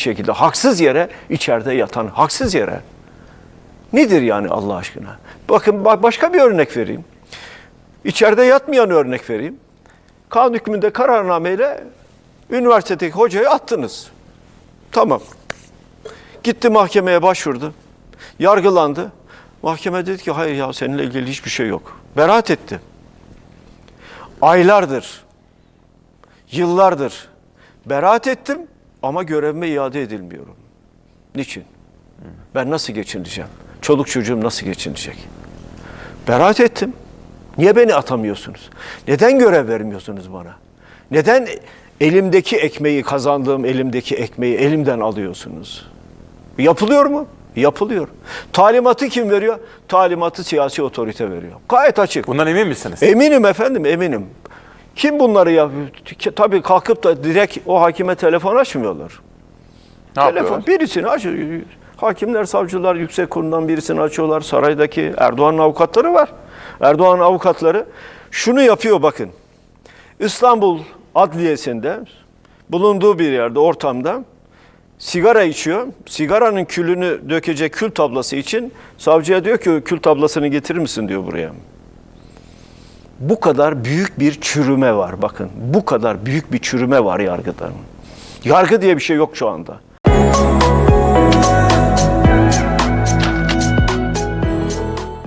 şekilde haksız yere içeride yatan haksız yere. Nedir yani Allah aşkına? Bakın ba- başka bir örnek vereyim. İçeride yatmayan örnek vereyim. Kanun hükmünde kararnameyle üniversitedeki hocayı attınız. Tamam. Gitti mahkemeye başvurdu. Yargılandı. Mahkeme dedi ki hayır ya seninle ilgili hiçbir şey yok. Beraat etti. Aylardır, yıllardır beraat ettim ama görevime iade edilmiyorum. Niçin? Ben nasıl geçineceğim? Çoluk çocuğum nasıl geçinecek? Beraat ettim. Niye beni atamıyorsunuz? Neden görev vermiyorsunuz bana? Neden elimdeki ekmeği, kazandığım elimdeki ekmeği elimden alıyorsunuz? Yapılıyor mu? Yapılıyor. Talimatı kim veriyor? Talimatı siyasi otorite veriyor. Gayet açık. Bundan emin misiniz? Eminim efendim, eminim. Kim bunları yapıyor? Tabii kalkıp da direkt o hakime telefon açmıyorlar. ne Telefon yapıyorlar? birisini açıyor. Hakimler, savcılar yüksek kurulundan birisini açıyorlar. Saraydaki Erdoğan'ın avukatları var. Erdoğan'ın avukatları şunu yapıyor bakın. İstanbul Adliyesi'nde bulunduğu bir yerde, ortamda sigara içiyor. Sigaranın külünü dökecek kül tablası için savcıya diyor ki kül tablasını getirir misin diyor buraya. Bu kadar büyük bir çürüme var bakın. Bu kadar büyük bir çürüme var yargıda. Yargı diye bir şey yok şu anda.